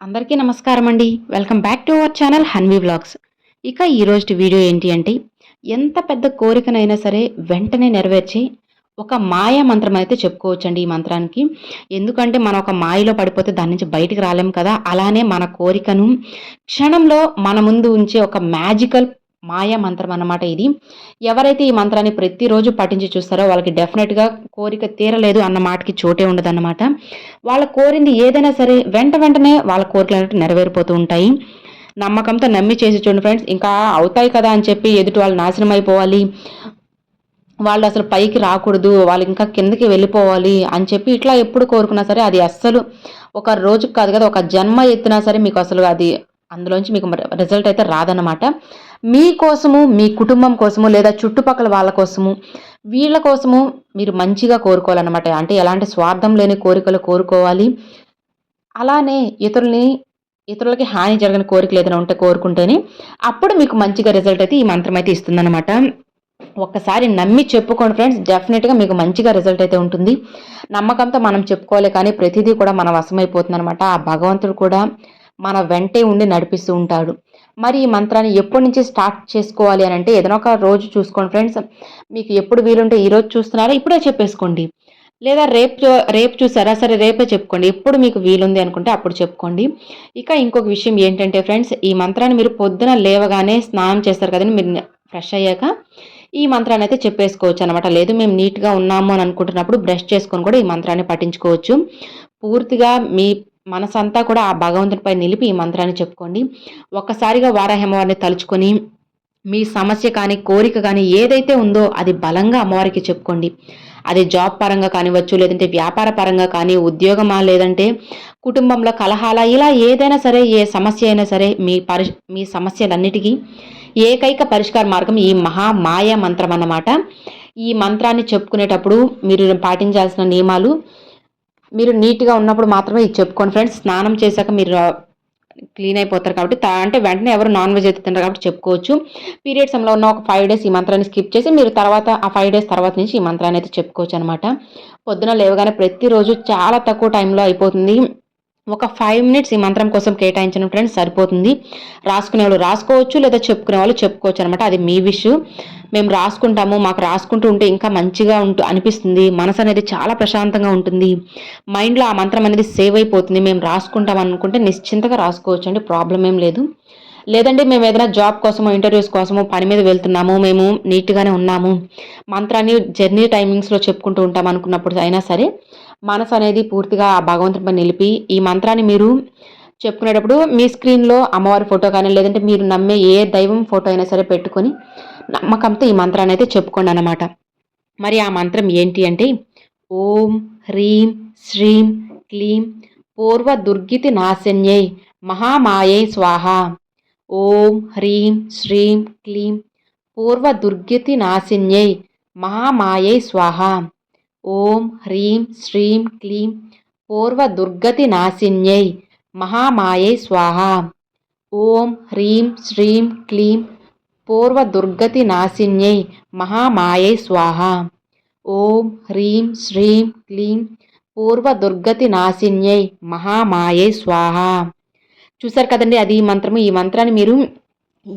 అందరికీ నమస్కారం అండి. Welcome back to our channel Hanvi blogs ఇక ఈరోజు వీడియో ఏంటి అంటే ఎంత పెద్ద కోరికనైనా సరే వెంటనే నెరవేర్చి ఒక మాయా మంత్రం అయితే చెప్పుకోవచ్చండి ఈ మంత్రానికి. ఎందుకంటే మనం ఒక మాయలో పడిపోతే దాని నుంచి బయటికి రాలేం కదా? అలానే మన కోరికను క్షణంలో మన ముందు ఉంచే ఒక మ్యాజికల్ మాయా మంత్రం అన్నమాట ఇది. ఎవరైతే ఈ మంత్రాన్ని ప్రతిరోజు పఠించి చూస్తారో వాళ్ళకి డెఫినెట్గా కోరిక తీరలేదు అన్న మాటకి చోటే ఉండదన్నమాట. వాళ్ళ కోరింది ఏదైనా సరే వెంట వెంటనే వాళ్ళ కోరికలు అనేవి నెరవేరిపోతూ ఉంటాయి. నమ్మకంతో నమ్మి చేసి చూడండి ఫ్రెండ్స్ ఇంకా అవుతాయి కదా అని చెప్పి ఎదుటి వాళ్ళు నాశనం అయిపోవాలి. వాళ్ళు అసలు పైకి రాకూడదు వాళ్ళు ఇంకా కిందకి వెళ్ళిపోవాలి అని చెప్పి ఇట్లా ఎప్పుడు కోరుకున్నా సరే అది అస్సలు ఒక రోజుకి కాదు కదా ఒక జన్మ ఎత్తినా సరే మీకు అసలు అది అందులోంచి మీకు రిజల్ట్ అయితే రాదన్నమాట. మీకోసము మీ కుటుంబం కోసము లేదా చుట్టుపక్కల వాళ్ళ కోసము వీళ్ళ కోసము మీరు మంచిగా కోరుకోవాలన్నమాట. అంటే ఎలాంటి స్వార్థం లేని కోరికలు కోరుకోవాలి. అలానే ఇతరుల్ని ఇతరులకి హాని జరగని కోరికలు ఏదైనా ఉంటే కోరుకుంటేనే అప్పుడు మీకు మంచిగా రిజల్ట్ అయితే ఈ మంత్రం అయితే ఇస్తుందన్నమాట. ఒక్కసారి నమ్మి చెప్పుకోండి ఫ్రెండ్స్ డెఫినెట్గా మీకు మంచిగా రిజల్ట్ అయితే ఉంటుంది. నమ్మకంతో మనం చెప్పుకోవాలి కానీ ప్రతిదీ కూడా మన వశమైపోతుంది అనమాట ఆ భగవంతుడు కూడా మన వెంటే ఉండి నడిపిస్తూ ఉంటాడు. మరి ఈ మంత్రాన్ని ఎప్పటి నుంచి స్టార్ట్ చేసుకోవాలి అని అంటే ఏదైనా ఒక రోజు చూసుకోండి ఫ్రెండ్స్. మీకు ఎప్పుడు వీలుంటే ఈరోజు చూస్తున్నారా ఇప్పుడే చెప్పేసుకోండి. లేదా రేపు రేపు చూసారా సరే రేపే చెప్పుకోండి. ఎప్పుడు మీకు వీలుంది అనుకుంటే అప్పుడు చెప్పుకోండి. ఇక ఇంకొక విషయం ఏంటంటే ఫ్రెండ్స్ ఈ మంత్రాన్ని మీరు పొద్దున లేవగానే స్నానం చేస్తారు కదండి మీరు ఫ్రెష్ అయ్యాక ఈ మంత్రాన్ని అయితే చెప్పేసుకోవచ్చు అనమాట లేదు మేము నీట్గా ఉన్నాము అని అనుకుంటున్నప్పుడు బ్రష్ చేసుకొని కూడా ఈ మంత్రాన్ని పఠించుకోవచ్చు. పూర్తిగా మీ మనసంతా కూడా ఆ భగవంతునిపై నిలిపి ఈ మంత్రాన్ని చెప్పుకోండి. ఒక్కసారిగా వారాహమ్మవారిని తలుచుకొని మీ సమస్య కానీ కోరిక కానీ ఏదైతే ఉందో అది బలంగా అమ్మవారికి చెప్పుకోండి. అది జాబ్ పరంగా కానివచ్చు లేదంటే వ్యాపార పరంగా కానీ ఉద్యోగమా లేదంటే కుటుంబంలో కలహాల ఇలా ఏదైనా సరే ఏ సమస్య అయినా సరే మీ పరి మీ సమస్యలన్నిటికీ ఏకైక పరిష్కార మార్గం ఈ మహా మాయా మంత్రం అన్నమాట. ఈ మంత్రాన్ని చెప్పుకునేటప్పుడు మీరు పాటించాల్సిన నియమాలు మీరు నీట్గా ఉన్నప్పుడు మాత్రమే ఇది చెప్పుకోండి ఫ్రెండ్స్. స్నానం చేశాక మీరు క్లీన్ అయిపోతారు కాబట్టి అంటే వెంటనే ఎవరు నాన్ వెజ్ అయితే తింటారు కాబట్టి చెప్పుకోవచ్చు. పీరియడ్స్ సమయంలో ఉన్న ఒక ఫైవ్ డేస్ ఈ మంత్రాన్ని స్కిప్ చేసి మీరు తర్వాత ఆ ఫైవ్ డేస్ తర్వాత నుంచి ఈ మంత్రాన్ని అయితే చెప్పుకోవచ్చు అనమాట పొద్దున లేవగానే ప్రతిరోజు చాలా తక్కువ టైంలో అయిపోతుంది. ఒక ఫైవ్ మినిట్స్ ఈ మంత్రం కోసం కేటాయించిన ఫ్రెండ్స్ సరిపోతుంది. రాసుకునే వాళ్ళు రాసుకోవచ్చు లేదా చెప్పుకునే వాళ్ళు చెప్పుకోవచ్చు అనమాట అది మీ విష్ మేము రాసుకుంటాము మాకు రాసుకుంటూ ఉంటే ఇంకా మంచిగా ఉంటూ అనిపిస్తుంది. మనసు అనేది చాలా ప్రశాంతంగా ఉంటుంది. మైండ్లో ఆ మంత్రం అనేది సేవ్ అయిపోతుంది. మేము రాసుకుంటాం అనుకుంటే నిశ్చింతగా రాసుకోవచ్చు అండి. ప్రాబ్లం ఏం లేదు. లేదంటే మేము ఏదైనా జాబ్ కోసమో ఇంటర్వ్యూస్ కోసమో పని మీద వెళ్తున్నాము మేము నీట్గానే ఉన్నాము. మంత్రాన్ని జర్నీ టైమింగ్స్లో చెప్పుకుంటూ ఉంటాం అనుకున్నప్పుడు అయినా సరే మనసు అనేది పూర్తిగా ఆ భగవంతునిపై నిలిపి ఈ మంత్రాన్ని మీరు చెప్పుకునేటప్పుడు మీ స్క్రీన్లో అమ్మవారి ఫోటో కానీ లేదంటే మీరు నమ్మే ఏ దైవం ఫోటో అయినా సరే పెట్టుకొని నమ్మకంతో ఈ మంత్రాన్ని అయితే చెప్పుకోండి అనమాట మరి ఆ మంత్రం ఏంటి అంటే ఓం హ్రీం శ్రీం క్లీం పూర్వ దుర్గితి నాశన్యై మహామాయై స్వాహ. ఓం హ్రీం శ్రీం క్లీం పూర్వ దుర్గతి నాశిన్యై మహామాయై స్వాహ. ఓం హ్రీం శ్రీం క్లీం పూర్వ దుర్గతి నాశిన్యై మహామాయై స్వాహ. ఓం హ్రీం శ్రీం క్లీం పూర్వ దుర్గతి నాశిన్యై మహామాయై స్వాహ. ఓం హ్రీం శ్రీం క్లీం పూర్వ దుర్గతి నాశిన్యై మహామాయై స్వాహ. చూసారు కదండి అది ఈ మంత్రము. ఈ మంత్రాన్ని మీరు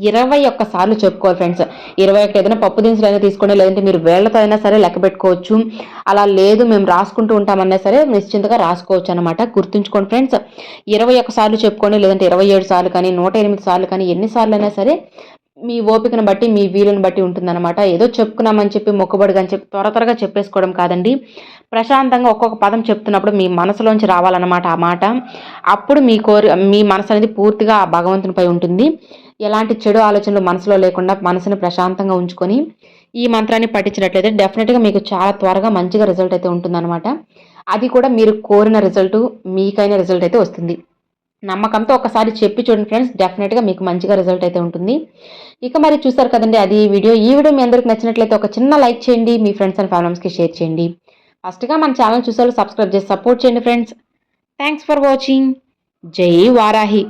ఇరవై ఒక్కసార్లు చెప్పుకోవాలి ఫ్రెండ్స్. ఇరవై ఒకటి ఏదైనా పప్పు దినుసులు అయినా తీసుకోండి లేదంటే మీరు వేళ్ళతో అయినా సరే లెక్క పెట్టుకోవచ్చు. అలా లేదు మేము రాసుకుంటూ ఉంటామన్నా సరే నిశ్చింతగా రాసుకోవచ్చు అనమాట గుర్తుంచుకోండి ఫ్రెండ్స్. ఇరవై ఒక్కసార్లు చెప్పుకోండి లేదంటే ఇరవై ఏడు సార్లు కానీ నూట ఎనిమిది సార్లు కానీ ఎన్నిసార్లు అయినా సరే మీ ఓపికను బట్టి మీ వీలుని బట్టి ఉంటుందన్నమాట. ఏదో చెప్పుకున్నామని చెప్పి మొక్కుబడిగా అని చెప్పి త్వర త్వరగా చెప్పేసుకోవడం కాదండి. ప్రశాంతంగా ఒక్కొక్క పదం చెప్తున్నప్పుడు మీ మనసులోంచి రావాలన్నమాట ఆ మాట. అప్పుడు మీ కోరి మీ మనసు అనేది పూర్తిగా ఆ భగవంతునిపై ఉంటుంది. ఎలాంటి చెడు ఆలోచనలు మనసులో లేకుండా మనసుని ప్రశాంతంగా ఉంచుకొని ఈ మంత్రాన్ని పఠించినట్లయితే డెఫినెట్గా మీకు చాలా త్వరగా మంచిగా రిజల్ట్ అయితే ఉంటుందన్నమాట. అది కూడా మీరు కోరిన రిజల్ట్ మీకైన రిజల్ట్ అయితే వస్తుంది. నమ్మకంతో ఒకసారి చెప్పి చూడండి ఫ్రెండ్స్. డెఫినెట్గా మీకు మంచిగా రిజల్ట్ అయితే ఉంటుంది. ఇక మరి చూసారు కదండి అది వీడియో ఈ వీడియో మీ అందరికి నచ్చినట్లయితే ఒక చిన్న లైక్ చేయండి మీ ఫ్రెండ్స్ అండ్ ఫ్యామిలీస్కి షేర్ చేయండి. ఫస్ట్గా మన ఛానల్ చూసారు సబ్స్క్రైబ్ చేసి సపోర్ట్ చేయండి ఫ్రెండ్స్ థ్యాంక్స్ ఫర్ వాచింగ్ జై వారాహి.